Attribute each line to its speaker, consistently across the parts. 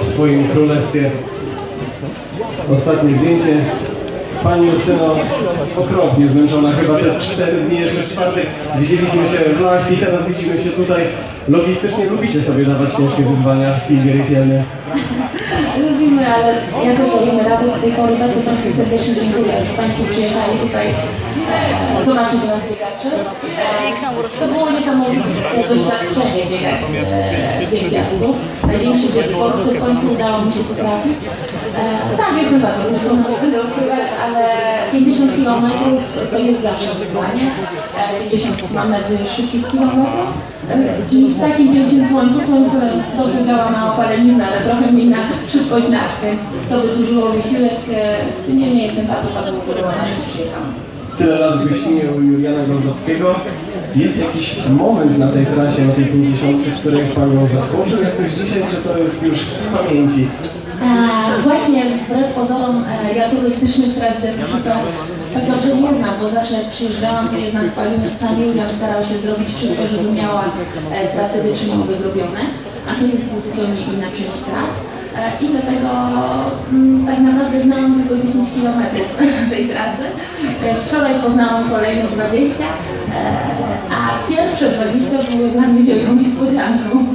Speaker 1: w swoim królestwie. Ostatnie zdjęcie. Pani Justyno, okropnie zmęczona, chyba te cztery dni jeszcze w czwartek. Widzieliśmy się w Lach i teraz widzimy się tutaj. Logistycznie lubicie sobie dawać ciężkie wyzwania w Team Gerietielny.
Speaker 2: Lubimy, ale ja też robimy radę do tej pory. Bardzo Państwu serdecznie dziękuję, że Państwo przyjechali tutaj e, zobaczyć nas biegaczy. E, to było niesamowite doświadczenie biegać e, bieg gwiazdów. Największy bieg w Polsce w końcu udało mi się potrafić. E, tak, jestem bardzo zmęczona, nie będę ukrywać, ale 50 km to jest zawsze wyzwanie. E, 50 mam nadzieję szybkich kilometrów. E, I w takim wielkim słońcu, słońce dobrze działa na opaleniznę, ale trochę mniej na szybkość nart, więc to wydłużyło wysiłek. E, Niemniej jestem bardzo, bardzo zadowolona, że przyjechałam.
Speaker 1: Tyle lat w gościnie u Juliana Goldowskiego. Jest jakiś moment na tej trasie, na tej 50, który Panią zaskoczył jakoś dzisiaj, czy to jest już z pamięci?
Speaker 2: E, właśnie wbrew pozorom e, ja turystycznych tras deficytą tak dobrze nie znam, bo zawsze przyjeżdżałam, to jednak pan, pan Julian starał się zrobić wszystko, żeby miała e, trasy wytrzymowe zrobione, a to jest zupełnie inna część tras. E, I dlatego mm, tak naprawdę znałam tylko 10 km tej trasy. E, Wczoraj poznałam kolejne 20, e, a pierwsze 20 były dla mnie wielką niespodzianką.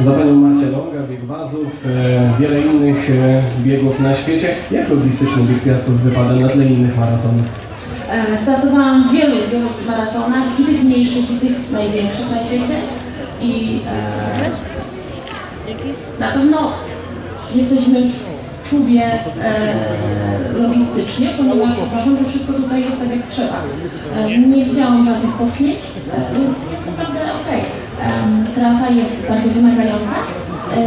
Speaker 1: Za Panią macie Longa, bieg wazów, e, wiele innych e, biegów na świecie. Jak logistycznie bieg Piastów wypada na tle innych maratonów?
Speaker 2: E, Startowałam w wielu, wielu maratonach, i tych mniejszych, i tych największych na świecie. I e, na pewno jesteśmy w czubie e, logistycznie, ponieważ uważam, że wszystko tutaj jest tak jak trzeba. E, nie widziałam żadnych potknięć, e, więc jest naprawdę. Em, Trasa jest bardzo wymagająca, e,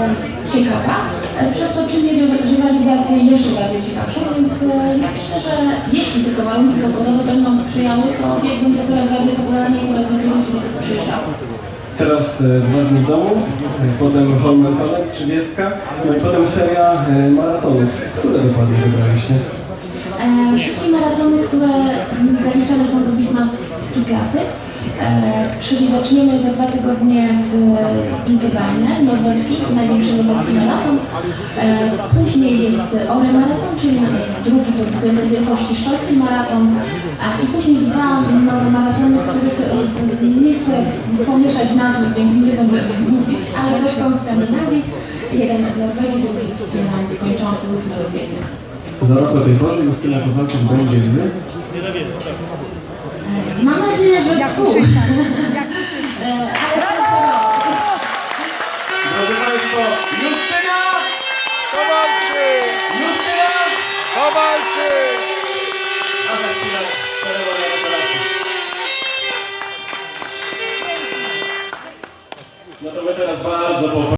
Speaker 2: ciekawa, e, przez to czyni ry- rywalizację jeszcze bardziej ciekawszą, więc e, ja myślę, że jeśli tylko warunki pogodowe będą sprzyjały, to bieg będzie coraz bardziej popularny i coraz więcej ludzi będzie tu przyjeżdżało.
Speaker 1: Teraz e, dwa dni domu, potem Holman Planet 30, no i potem seria e, maratonów. Które dokładnie wybraliście?
Speaker 2: E, wszystkie maratony, które zaliczane są do Ski Classic, e, czyli zaczniemy za dwa tygodnie w Interwalne, norweski, największy norweski maraton. Później jest Ore Maraton, czyli drugi pod względem wielkości szosy maraton, a i później dwa nowe maratony, których e, nie chcę pomieszać nazwy, więc nie będę o tym mówić, ale resztą Skandynawii, jeden w Norwegii, drugi w Finlandii, kończący 8 kwietnia.
Speaker 1: Za rok o tej porze Justyna Kowalczyk będzie w
Speaker 2: Mam nadzieję, że tu. E,
Speaker 1: Drodzy teraz bardzo.